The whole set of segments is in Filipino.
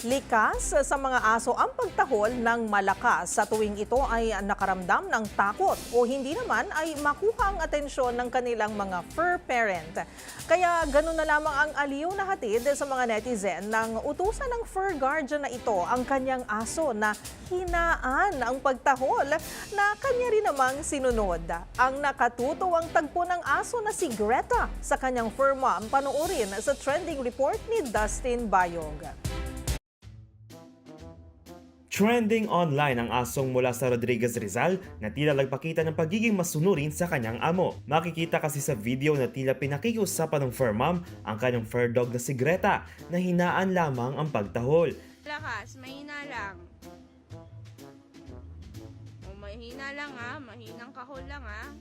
Likas sa mga aso ang pagtahol ng malakas sa tuwing ito ay nakaramdam ng takot o hindi naman ay makuha ang atensyon ng kanilang mga fur parent. Kaya ganun na lamang ang aliw na hatid sa mga netizen ng utusan ng fur guardian na ito ang kanyang aso na hinaan ang pagtahol na kanya rin namang sinunod. Ang nakatutuwang tagpo ng aso na si Greta sa kanyang fur mom panoorin sa trending report ni Dustin Bayog. Trending online ang asong mula sa Rodriguez Rizal na tila nagpakita ng pagiging masunurin sa kanyang amo. Makikita kasi sa video na tila pinakikiusapan ng fur mom ang kanyang fur dog na si Greta na hinaan lamang ang pagtahol. Lakas, mahina lang. O, mahina lang ha. Mahinang kahol lang ha.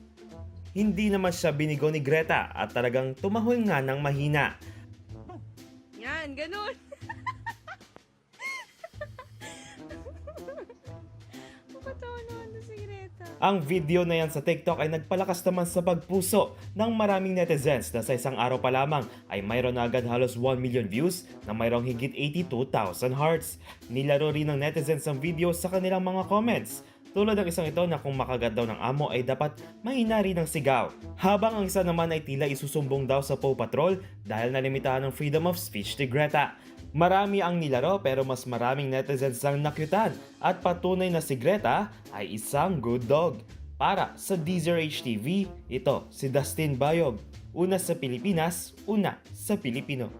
Hindi naman siya binigo ni Greta at talagang tumahol nga ng mahina. Yan, ganun. Ang video na yan sa TikTok ay nagpalakas naman sa pagpuso ng maraming netizens na sa isang araw pa lamang ay mayroon na agad halos 1 million views na mayroong higit 82,000 hearts. Nilaro rin ng netizens ang video sa kanilang mga comments. Tulad ng isang ito na kung makagat daw ng amo ay dapat mahina rin ng sigaw. Habang ang isa naman ay tila isusumbong daw sa Paw Patrol dahil nalimitahan ng freedom of speech ni Greta. Marami ang nilaro pero mas maraming netizens ang nakyutan at patunay na si Greta ay isang good dog. Para sa Deezer HTV, ito si Dustin Bayog. Una sa Pilipinas, una sa Pilipino.